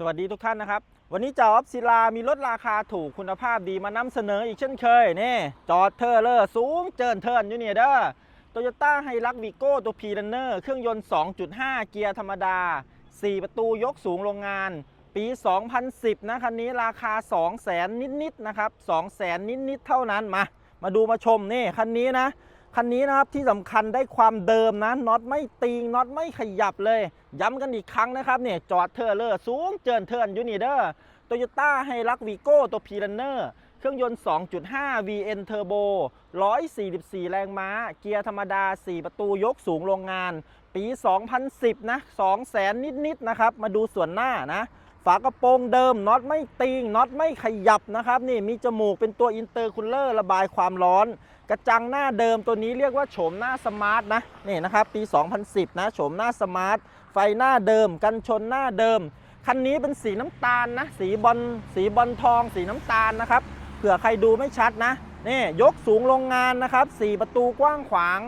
สวัสดีทุกท่านนะครับ วันนี้จออฟศิลามีรถราคาถูกคุณภาพดีมานำเสนออีกเช่นเคยนี่จอดเทอร์เลอร์สูงเจินเทินอยู่เนี่ยเด้อโตโยต้าไฮรักวิโก้ตัวพีรันเนอร์เครื่องยนต์ 2.5 เกียร์ธรรมดา 4 ประตูยกสูงโรงงาน ปี 2010 นะคันนี้ราคา 2 0 0แสนนิดๆนะครับ 2 0 0แสนนิดๆเท่านั้นมา มาดูมาชมนี่คันนี้นะ คันนี้นะครับที่สำคัญได้ความเดิมนะน็อตไม่ตีงน็อตไม่ขยับเลย ย้ำกันอีกครั้งนะครับเนี่ยจอดเทอร์เลอร์สูงเจินเทินยูนี่เด้อโตโยต้าไฮรักวีโก้ตัวพีรันเนอร์เครื่องยนต์ 2.5 VN Turbo 144 แรงม้า เกียร์ธรรมดา 4 ประตูยกสูงโรงงาน ปี 2010 นะ2แสนนิด ๆ นะครับ มาดูส่วนหน้านะ ฝากระโปรงเดิมน็อตไม่ตีงน็อตไม่ขยับนะครับนี่มีจมูกเป็นตัวอินเตอร์คูลเลอร์ระบายความร้อน กระจังหน้าเดิมตัวนี้เรียกว่าโฉมหน้าสมาร์ทนะนี่นะครับปี 2010 นะโฉมหน้าสมาร์ทไฟหน้าเดิม กันชนหน้าเดิม คันนี้เป็นสีน้ำตาลนะสีบอลสีบอลทอง สีน้ำตาลนะครับเผื่อใครดูไม่ชัดนะนี่ยกสูงโรงงานนะครับ4ประตูกว้างขวาง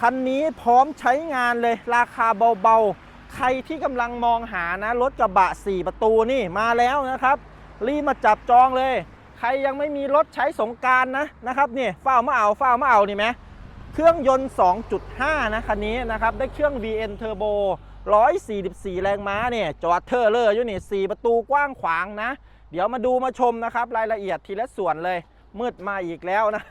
คันนี้พร้อมใช้งานเลยราคาเบาๆ ใครที่กำลังมองหานะรถกระบะ 4 ประตูนี่มาแล้วนะครับ รีบมาจับจองเลย ใครยังไม่มีรถใช้สงการนะนะครับนี่เฝ้ามาเอาเฝ้ามาเอานี่ไหมเครื่องยนต์ 2.5 นะคันนี้นะครับ ได้เครื่อง VN Turbo 144 แรงม้าเนี่ยจอดเทอร์เลอร์อยู่นี่4ประตูกว้างขวางนะ เดี๋ยวมาดูมาชมนะครับ รายละเอียดทีละส่วนเลย มืดมาอีกแล้วนะ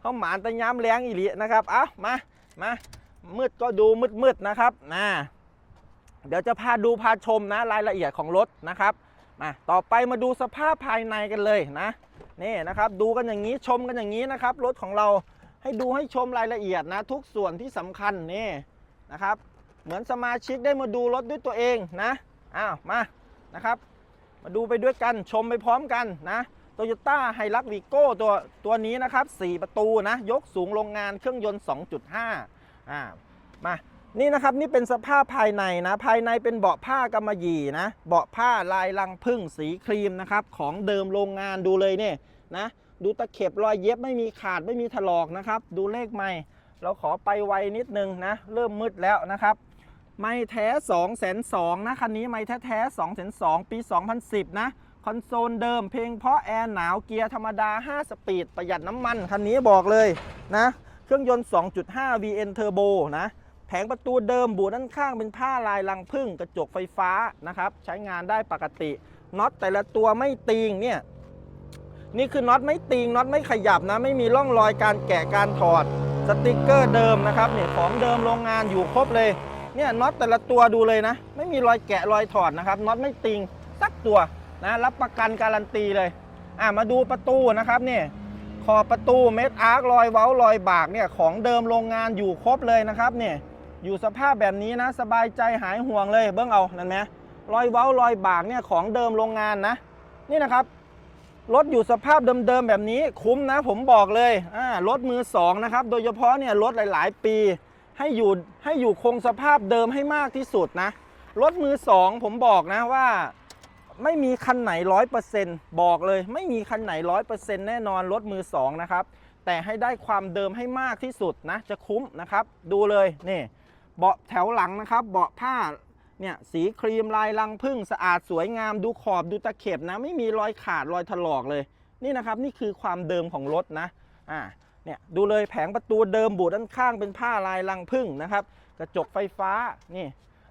เขาหมานตะย้ำแรงอีหลีนะครับ เอ้ามา มา มืดก็ดูมืดมืดๆนะครับนะเดี๋ยวจะพาดูพาชมนะรายละเอียดของรถนะครับมาต่อไปมาดูสภาพภายในกันเลยนะนี่นะครับดูกันอย่างนี้ชมกันอย่างนี้นะครับรถของเราให้ดูให้ชมรายละเอียดนะ ทุกส่วนที่สำคัญนี่นะครับ เหมือนสมาชิกได้มาดูรถด้วยตัวเองนะอ้าวมานะครับ มาดูไปด้วยกันชมไปพร้อมกันนะโตโยต้าไฮรักวีโก้ตัวตัวนี้นะครับ 4 ประตูนะ ยกสูงโรงงานเครื่องยนต์ 2.5 อ่ามานี่นะครับนี่เป็นสภาพภายในนะภายในเป็นเบาะผ้ากำมะหยี่นะเบาะผ้าลายลังพึ่งสีครีมนะครับของเดิมโรงงานดูเลยเนี่ยนะดูตะเข็บรอยเย็บไม่มีขาดไม่มีถลอกนะครับ ดูเลขไม่เราขอไปไวนิดนึงนะเริ่มมืดแล้วนะครับไม่แท้2 2 0 0 0นะคันนี้ไม่แท้แท้2 2 0 0 0 ปี 2010 นะคอนโซลเดิมเพลงเพราะแอร์หนาวเกียร์ธรรมดา 5 สปีดประหยัดน้ำมันคันนี้บอกเลยนะ เครื่องยนต์ 2.5 VN Turbo นะ แผงประตูเดิมบูด้านข้างเป็นผ้าลายลังพึ่งกระจกไฟฟ้านะครับ ใช้งานได้ปกติ น็อตแต่ละตัวไม่ตีงเนี่ย นี่คือน็อตไม่ตีงน็อตไม่ขยับนะ ไม่มีร่องรอยการแกะการถอด สติกเกอร์เดิมนะครับเนี่ยของเดิมโรงงานอยู่ครบเลย เนี่ยน็อตแต่ละตัวดูเลยนะ ไม่มีรอยแกะรอยถอดนะครับ น็อตไม่ติงสักตัวนะ รับประกันการันตีเลย อะมาดูประตูนะครับเนี่ย ขอบประตูเม็ดอาร์ครอยเว้ารอยบากเนี่ยของเดิมโรงงานอยู่ครบเลยนะครับเนี่ยอยู่สภาพแบบนี้นะ สบายใจหายห่วงเลยเบิ้องเอานั่นไหมรอยเว้ารอยบากเนี่ยของเดิมโรงงานนะ นี่นะครับรถอยู่สภาพเดิมๆแบบนี้คุ้มนะ ผมบอกเลยอ่ารถมือสองนะครับ โดยเฉพาะเนี่ยรถหลาย ๆ ปี ให้อยู่ให้อยู่คงสภาพเดิมให้มากที่สุดนะรถมือสองผมบอกนะว่า ไม่มีคันไหนร้อยเปอร์เซ็นต์บอกเลย ไม่มีคันไหนร้อยเปอร์เซ็นต์แน่นอนรถมือสองนะครับ แต่ให้ได้ความเดิมให้มากที่สุดนะ จะคุ้มนะครับ ดูเลยนี่เบาะแถวหลังนะครับ เบาะผ้าเนี่ยสีครีมลายลังพึ่งสะอาดสวยงามดูขอบดูตะเข็บนะ ไม่มีรอยขาดรอยถลอกเลย นี่นะครับนี่คือความเดิมของรถนะอ่าเนี่ยดูเลยแผงประตูเดิมบูดด้านข้างเป็นผ้าลายลังพึ่งนะครับ กระจกไฟฟ้านี่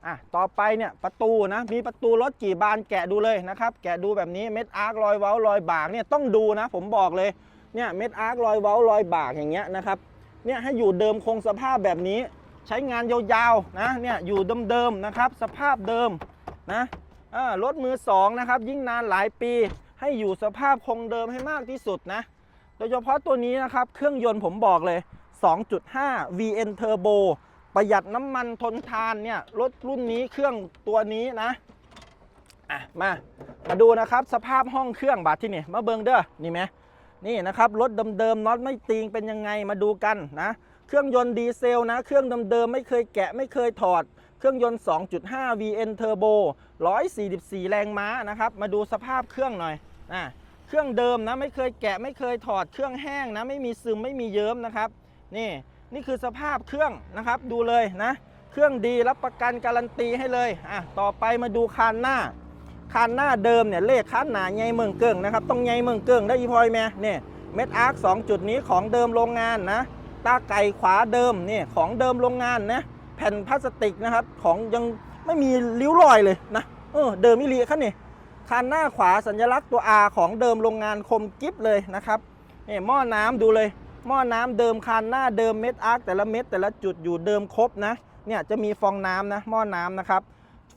อะต่อไปเนี่ยประตูนะมีประตูรถกี่บานแกะดูเลยนะครับ แกะดูแบบนี้เม็ดอาร์ครอยเว้ารอยบากเนี่ยต้องดูนะ ผมบอกเลยเนี่ยเม็ดอาร์ครอยเว้ารอยบากอย่างเงี้ยนะครับเนี่ยให้อยู่เดิมคงสภาพแบบนี้ ใช้งานยาวๆนะเนี่ยอยู่เดิมๆนะครับ สภาพเดิมนะอ่ารถมือสองนะครับ ยิ่งนานหลายปี ให้อยู่สภาพคงเดิมให้มากที่สุดนะโดยเฉพาะตัวนี้นะครับ เครื่องยนต์ผมบอกเลย 2.5 VN Turbo ประหยัดน้ำมันทนทานเนี่ยรถรุ่นนี้เครื่องตัวนี้นะอะมามาดูนะครับสภาพห้องเครื่องบาทที่นี่มาเบิงเด้อนี่ไหมนี่นะครับรถเดิมๆน็อตไม่ตีงเป็นยังไงมาดูกันนะ เครื่องยนต์ดีเซลนะ เครื่องเดิมๆไม่เคยแกะไม่เคยถอด เครื่องยนต์ 2.5 VN Turbo 144 แรงม้านะครับ มาดูสภาพเครื่องหน่อยนะเครื่องเดิมนะไม่เคยแกะไม่เคยถอดเครื่องแห้งนะไม่มีซึมไม่มีเยิ้มนะครับ นี่ นี่คือสภาพเครื่องนะครับ ดูเลยนะ เครื่องดีรับประกันการันตีให้เลยอะต่อไปมาดูคานหน้าคันหน้าเดิมเนี่ยเลขคันหนาใหญ่เมืองเกิงนะครับต้องใหญ่เมืองเกิงได้อีพอยแม่เนี่ยเม็ดอาร์คสองจุดนี้ของเดิมโรงงานนะตาไก่ขวาเดิมเนี่ยของเดิมโรงงานนะแผ่นพลาสติกนะครับของยังไม่มีริ้วรอยเลยนะเออเดิมมิลีครับนี่คันหน้าขวาสัญลักษณ์ตัว R ของเดิมโรงงานคมกิฟเลยนะครับนี่หม้อน้ำดูเลย หม้อน้ำเดิมคันหน้าเดิมเม็ดอาร์คแต่ละเม็ดแต่ละจุดอยู่เดิมครบนะเนี่ยจะมีฟองน้ำนะหม้อน้ำนะครับ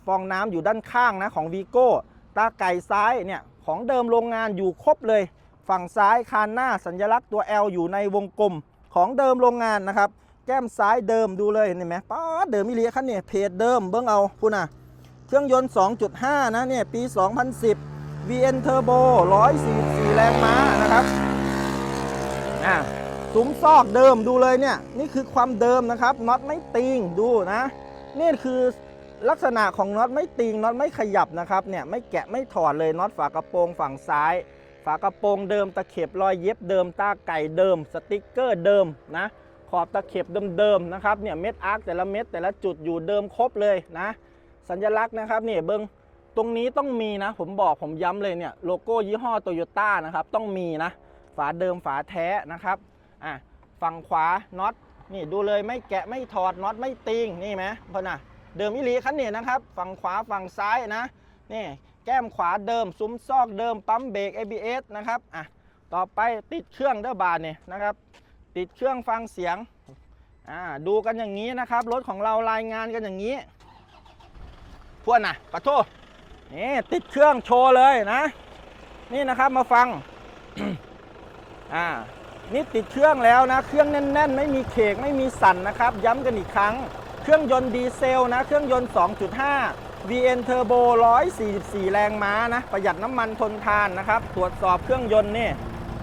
ฟองน้ำอยู่ด้านข้างนะของวีโก้ตาไก่ซ้ายเนี่ยของเดิมโรงงานอยู่ครบเลย ฝั่งซ้ายคานหน้าสัญลักษณ์ตัว L อยู่ในวงกลมของเดิมโรงงานนะครับ แก้มซ้ายเดิมดูเลยเห็นไหมป้าดเดิมมิเลียคันเนี่ยเพจเดิมเบิ้งเอาพูดนะเครื่องยนต์ 2.5 นะเนี่ยปี 2010 VN Turbo 144 แรงม้านะครับอ่า ซุ้มซอกเดิมดูเลยเนี่ย นี่คือความเดิมนะครับน็อตไม่ติงดูนะ นี่คือลักษณะของน็อตไม่ติงน็อตไม่ขยับนะครับเนี่ยไม่แกะไม่ถอดเลยน็อตฝากระโปรงฝั่งซ้าย ฝากระโปรงเดิมตะเข็บรอยเย็บเดิมตาไก่เดิม สติกเกอร์เดิมนะขอบตะเข็บเดิมๆนะครับเนี่ยเม็ดอาร์คแต่ละเม็ดแต่ละจุดอยู่เดิมครบเลยนะ สัญลักษณ์นะครับเนี่ยเบิงตรงนี้ต้องมีนะ ผมบอกผมย้ำเลยเนี่ยโลโก้ยี่ห้อโตโยต้านะครับต้องมีนะ ฝาเดิมฝาแท้นะครับ อะฝั่งขวาน็อตนี่ดูเลยไม่แกะไม่ถอดน็อตไม่ติงนี่ไหมพอนะเดิมอิลีคันนี้นะครับ ฝั่งขวาฝั่งซ้ายนะนี่แก้มขวาเดิมซุ้มซอกเดิมปั๊มเบรก ABS นะครับอะต่อไปติดเครื่องเด้อบานเนี่ยนะครับ ติดเครื่องฟังเสียงอ่าดูกันอย่างนี้นะครับ รถของเรารายงานกันอย่างนี้พวกน่ะขอโทษนี่ติดเครื่องโชว์เลยนะ นี่นะครับมาฟังอ่า นี่ติดเครื่องแล้วนะ เครื่องแน่น ๆ ไม่มีเคกไม่มีสั่นนะครับ ย้ำกันอีกครั้ง เครื่องยนต์ดีเซลนะ เครื่องยนต์ 2.5 VN Turbo 144 แรงม้านะ ประหยัดน้ำมันทนทานนะครับ ตรวจสอบเครื่องยนต์นี่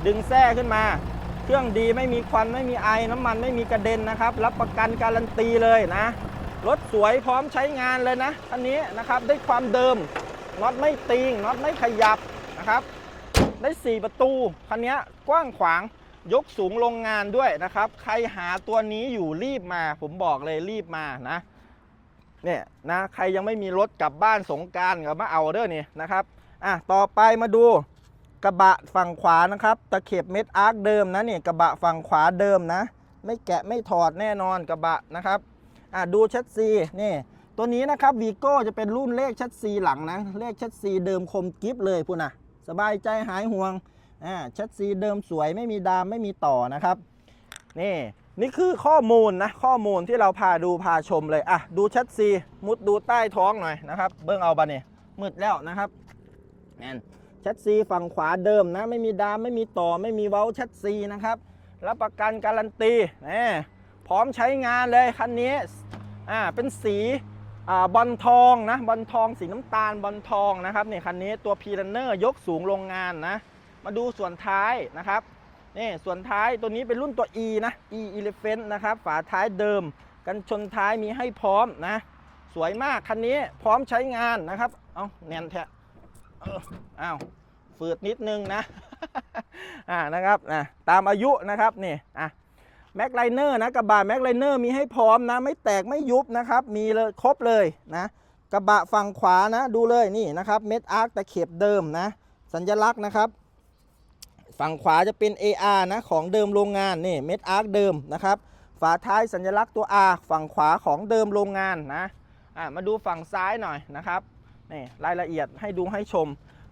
ดึงแส้ขึ้นมา เครื่องดีไม่มีควันไม่มีไอ น้ำมันไม่มีกระเด็นนะครับ รับประกันการันตีเลยนะ รถสวยพร้อมใช้งานเลยนะอันนี้นะครับ ได้ความเดิม น็อตไม่ติงน็อตไม่ขยับนะครับ ได้ 4 ประตู คันนี้กว้างขวาง ยกสูงโรงงานด้วยนะครับ ใครหาตัวนี้อยู่รีบมา ผมบอกเลยรีบมานะเนี่ยนะใครยังไม่มีรถกลับบ้านสงการก็มาเอาเด้อนี่นะครับอะต่อไปมาดูกระบะฝั่งขวานะครับ ตะเข็บเม็ดอาร์คเดิมนะเนี่ยกระบะฝั่งขวาเดิมนะ ไม่แกะไม่ถอดแน่นอนกระบะนะครับอะดูชัดซีนี่ตัวนี้นะครับวีโก้จะเป็นรุ่นเลขชัดซีหลังนะเลขชัดซีเดิมคมกิฟเลยพูดนะสบายใจหายห่วง อ่าแชัดซีเดิมสวยไม่มีดามไม่มีต่อนะครับ นี่นี่คือข้อมูลนะข้อมูลที่เราพาดูพาชมเลยอะดูแชัดซีมุดดูใต้ท้องหน่อยนะครับ เบิ้งเอาบะเนี่ยมืดแล้วนะครับแน่นแชัดซีฝั่งขวาเดิมนะ ไม่มีดามไม่มีต่อไม่มีเว้าแชัดซีนะครับรับประกันการันตีนี่พร้อมใช้งานเลยคันนี้อ่าเป็นสีอ่าบอลทองนะบอลทองสีน้ำตาลบอลทองนะครับนี่คันนี้ตัวพีรันเนอร์ยกสูงโรงงานนะ มาดูส่วนท้ายนะครับนี่ส่วนท้ายตัวนี้เป็นรุ่นตัว E นะ E Elephant นะครับฝาท้ายเดิม กันชนท้ายมีให้พร้อมนะ สวยมากคันนี้พร้อมใช้งานนะครับ เอาแน่นแท้เอออ้าวฝืดนิดนึงนะอ่านะครับนะตามอายุนะครับนี่อะแม็กไลเนอร์นะกระบะแม็กไลเนอร์มีให้พร้อมนะ ไม่แตกไม่ยุบนะครับ มีเลยครบเลยนะกระบะฝั่งขวานะ ดูเลยนี่นะครับเม็ดอาร์คตะเข็บเดิมนะ สัญลักษณ์นะครับ ฝั่งขวาจะเป็น AR นะของเดิมโรงงานนี่เม็ดอาร์คเดิมนะครับฝาท้ายสัญลักษณ์ตัว R ฝั่งขวาของเดิมโรงงานนะอะมาดูฝั่งซ้ายหน่อยนะครับนี่รายละเอียดให้ดูให้ชม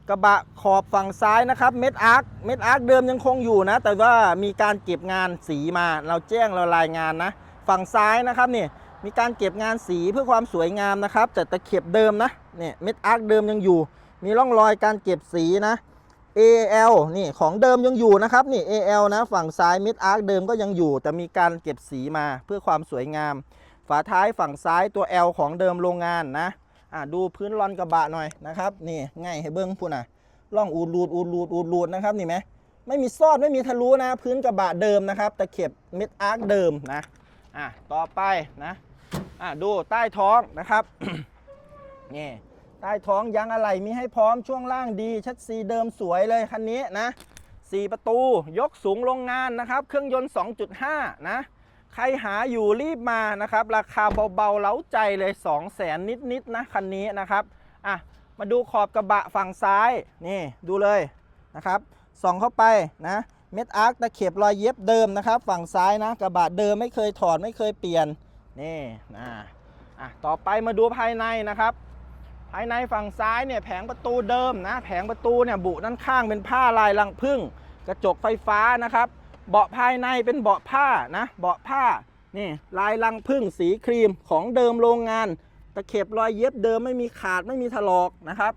กระบะขอบฝั่งซ้ายนะครับเม็ดอาร์คเม็ดอาร์คเดิมยังคงอยู่นะ แต่ว่ามีการเก็บงานสีมาเราแจ้งเรารายงานนะ ฝั่งซ้ายนะครับนี่มีการเก็บงานสีเพื่อความสวยงามนะครับแต่ตะเข็บเดิมนะเนี่ยเม็ดอาร์คเดิมยังอยู่ มีร่องรอยการเก็บสีนะ AL นี่ของเดิมยังอยู่นะครับนี่ AL นะฝั่งซ้ายมิดอาร์คเดิมก็ยังอยู่ แต่มีการเก็บสีมาเพื่อความสวยงาม ฝาท้ายฝั่งซ้ายตัว L ของเดิมโรงงานนะอะดูพื้นรอนกระบะหน่อยนะครับนี่ง่ายให้เบิ้งพูดนะล่องอูดรูดอูดรูดอูดรูดนะครับนี่ไหมไม่มีซอดไม่มีทะลุนะ พื้นกระบะเดิมนะครับตะเข็บมิดอาร์คเดิมนะอะต่อไปนะอะดูใต้ท้องนะครับนี่ ใต้ท้องยางอะไหล่มีให้พร้อมช่วงล่างดี ชัดซีเดิมสวยเลยคันนี้นะ4 ประตูยกสูงโรงงานนะครับ เครื่องยนต์ 2.5 นะ ใครหาอยู่รีบมานะครับ ราคาเบาๆ เล้าใจเลย 2 0 0แสนนิดๆ นะ คันนี้นะครับ อะ มาดูขอบกระบะฝั่งซ้าย นี่ดูเลยนะครับ ส่องเข้าไปนะ เม็ดอาร์คตะเข็บรอยเย็บเดิมนะครับ ฝั่งซ้ายนะ กระบะเดิมไม่เคยถอดไม่เคยเปลี่ยน นี่นะอะ ต่อไปมาดูภายในนะครับ ภายในฝั่งซ้ายเนี่ยแผงประตูเดิมนะ แผงประตูเนี่ยบุด้านข้างเป็นผ้าลายลังพึ่ง กระจกไฟฟ้านะครับ เบาะภายในเป็นเบาะผ้านะ เบาะผ้านี่ลายลังพึ่งสีครีมของเดิมโรงงาน ตะเข็บรอยเย็บเดิมไม่มีขาดไม่มีถลอกนะครับ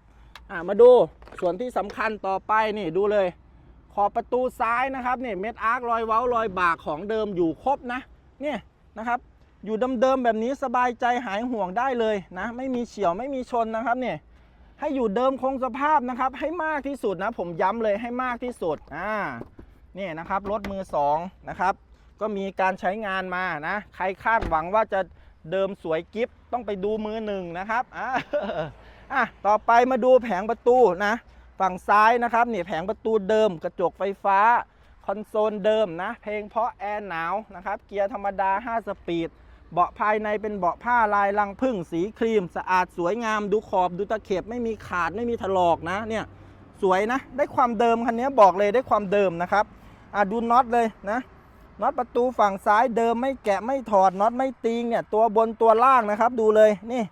มาดูส่วนที่สำคัญต่อไปนี่ดูเลย ขอบประตูซ้ายนะครับเนี่ยเม็ดอาร์ครอยเว้ารอยบากของเดิมอยู่ครบนะเนี่ยนะครับ อยู่เดิมๆแบบนี้สบายใจหายห่วงได้เลยนะ ไม่มีเฉียวไม่มีชนนะครับเนี่ยให้อยู่เดิมคงสภาพนะครับ ให้มากที่สุดนะ ผมย้ำเลยให้มากที่สุดอ่านี่นะครับรถมือสองนะครับก็มีการใช้งานมานะ ใครคาดหวังว่าจะเดิมสวยกิฟต้องไปดูมือหนึ่งนะครับอ่าอะต่อไปมาดูแผงประตูนะ ฝั่งซ้ายนะครับนี่แผงประตูเดิมกระจกไฟฟ้าคอนโซลเดิมนะ เพลงเพราะแอร์หนาวนะครับ เกียร์ธรรมดา 5 สปีด เบาะภายในเป็นเบาะผ้าลายลังพึ่งสีครีม สะอาดสวยงามดูขอบดูตะเข็บไม่มีขาดไม่มีถลอกนะเนี่ยสวยนะ ได้ความเดิมคันนี้บอกเลยได้ความเดิมนะครับอะดูน็อตเลยนะน็อตประตูฝั่งซ้ายเดิมไม่แกะไม่ถอดน็อตไม่ตีงเนี่ยตัวบนตัวล่างนะครับ ดูเลยนี่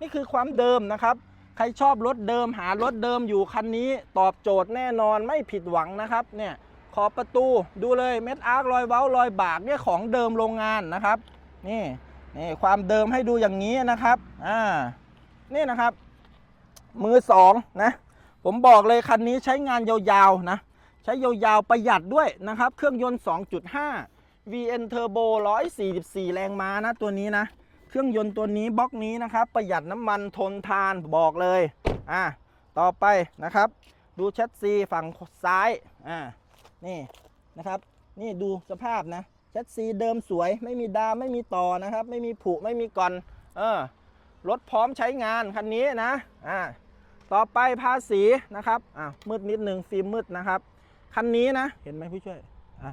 นี่คือความเดิมนะครับ ใครชอบรถเดิมหารถเดิมอยู่คันนี้ตอบโจทย์แน่นอนไม่ผิดหวังนะครับเนี่ยขอบประตูดูเลยเม็ดอาร์ครอยเว้ารอยบากเนี่ยของเดิมโรงงานนะครับ นี่นี่ความเดิมให้ดูอย่างนี้นะครับอ่านี่นะครับ มือสองนะ ผมบอกเลยคันนี้ใช้งานยาวๆนะ ใช้ยาวๆประหยัดด้วยนะครับ เครื่องยนต์ 2.5 VN Turbo 144 แรงม้านะตัวนี้นะ เครื่องยนต์ตัวนี้บล็อกนี้นะครับ ประหยัดน้ำมันทนทานบอกเลยอ่าต่อไปนะครับ ดูแชสซีฝั่งซ้ายอ่านี่นะครับ นี่ดูสภาพนะ แชสซีเดิมสวย ไม่มีดามไม่มีต่อนะครับ ไม่มีผุไม่มีก่อนเออรถพร้อมใช้งานคันนี้นะอ่าต่อไปภาษีนะครับอ่ามืดนิดหนึ่งฟิล์มมืดนะครับ คันนี้นะเห็นไหมผู้ช่วยอะ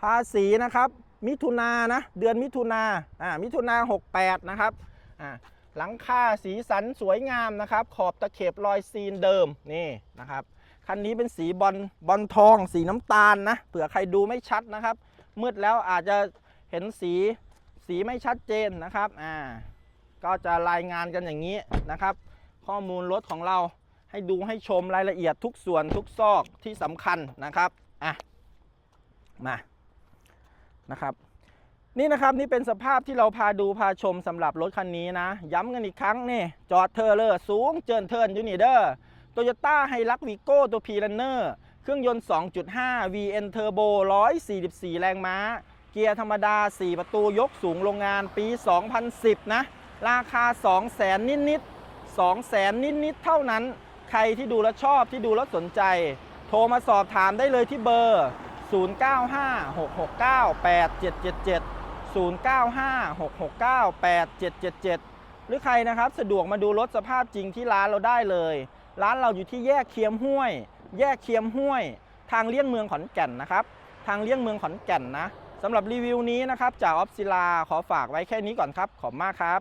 ภาษีนะครับมิถุนานะเดือนมิถุนาอ่ามิถุนา68 นะครับอ่าหลังคาสีสันสวยงามนะครับ ขอบตะเข็บรอยซีนเดิมนี่นะครับคันนี้เป็นสีบอลบอลทอง สีน้ำตาลนะเผื่อใครดูไม่ชัดนะครับ มืดแล้วอาจจะเห็นสีสีไม่ชัดเจนนะครับอ่าก็จะรายงานกันอย่างนี้นะครับ ข้อมูลรถของเราให้ดูให้ชมรายละเอียดทุกส่วนทุกซอกที่สำคัญนะครับอะมานะครับ นี่นะครับนี่เป็นสภาพที่เราพาดูพาชมสำหรับรถคันนี้นะ ย้ำกันอีกครั้งนี่จอดเทอร์เลอร์สูงเจินเทินยูนี่เด้อโตโยต้าไฮรักวีโก้ตัวพีรันเนอร์ ครื่องยนต์ 2.5 VN Turbo 144 แรงม้า เกียร์ธรรมดา 4 ประตูยกสูงโรงงานปี 2010 นะ ราคา 200,000 นิดๆ200,000 นิดๆ เท่านั้น ใครที่ดูแล้วชอบที่ดูแล้วสนใจ โทรมาสอบถามได้เลยที่เบอร์ 0956698777 0956698777 หรือใครนะครับ สะดวกมาดูรถสภาพจริงที่ร้านเราได้เลย ร้านเราอยู่ที่แยกเคียมห้วย แยกเคียมห้วย ทางเลี่ยงเมืองขอนแก่นนะครับ ทางเลี่ยงเมืองขอนแก่นนะสำหรับรีวิวนี้นะครับจากออฟซิลาขอฝากไว้แค่นี้ก่อนครับ ขอบมากครับ